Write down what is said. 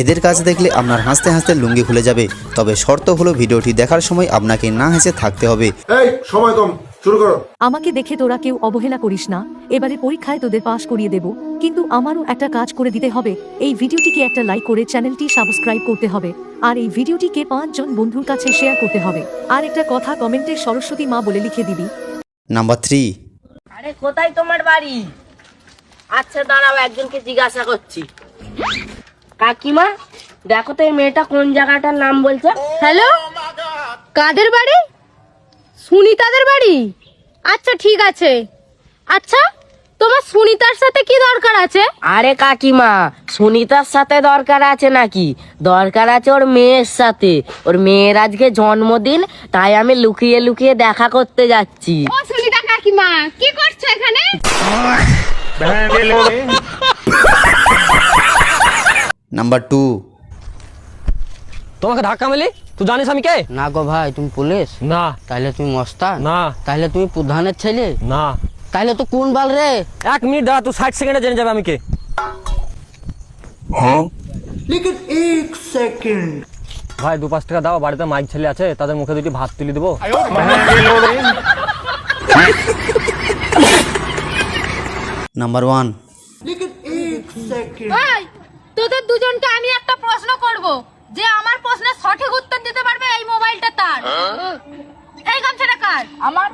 এদের কাজ দেখলে আপনার হাসতে হাসতে লুঙ্গি খুলে যাবে। তবে শর্ত হলো ভিডিওটি দেখার সময় আপনাকে না হেসে থাকতে হবে। এই সময় কম শুরু করো। আমাকে দেখে তোরা কেউ অবহেলা করিস না। এবারে পরীক্ষায় তোদের পাশ করিয়ে দেব। কিন্তু আমারও একটা কাজ করে দিতে হবে। এই ভিডিওটিকে একটা লাইক করে চ্যানেলটি সাবস্ক্রাইব করতে হবে। আর এই ভিডিওটিকে পাঁচজন বন্ধুর কাছে শেয়ার করতে হবে। আর একটা কথা কমেন্টে সরস্বতী মা বলে লিখে দিবি। নাম্বার থ্রি আরে কোথায় তোমার বাড়ি? আচ্ছা দাঁড়াও একজনকে জিজ্ঞাসা করছি। কাকিমা দেখো তো এই মেয়েটা কোন জায়গাটার নাম বলছে। হ্যালো কাদের বাড়ি? সুনিতাদের বাড়ি? আচ্ছা ঠিক আছে। আচ্ছা তোমার সুনিতার সাথে কি দরকার আছে? আরে কাকিমা সুনিতার সাথে দরকার আছে নাকি? দরকার আছে ওর মেয়ের সাথে। ওর মেয়ের আজকে জন্মদিন তাই আমি লুকিয়ে লুকিয়ে দেখা করতে যাচ্ছি। ও সুনিতা কাকিমা কি করছ এখানে? Number two. তোমাকে ধাক্কা মেলি? তুই জানিস আমি কে? না গো ভাই তুমি পুলিশ? না। তাহলে তুমি মস্তান? না। তাহলে তুমি প্রধানের ছেলে? না। তাহলে তো কোন বাল রে? এক মিনিট দাঁড়া তুই ষাট সেকেন্ডে জেনে যাবে আমি কে। ভাই দু পাঁচ টাকা দাও বাড়িতে মাইক ছেলে আছে তাদের মুখে দুটি ভাত তুলে দেবো। Number one. ভাই তোদের দুজনকে আমি একটা প্রশ্ন করব যে আমার প্রশ্নের সঠিক উত্তর দিতে পারবে এই মোবাইলটা তার? এই গামছাটা কার? আমার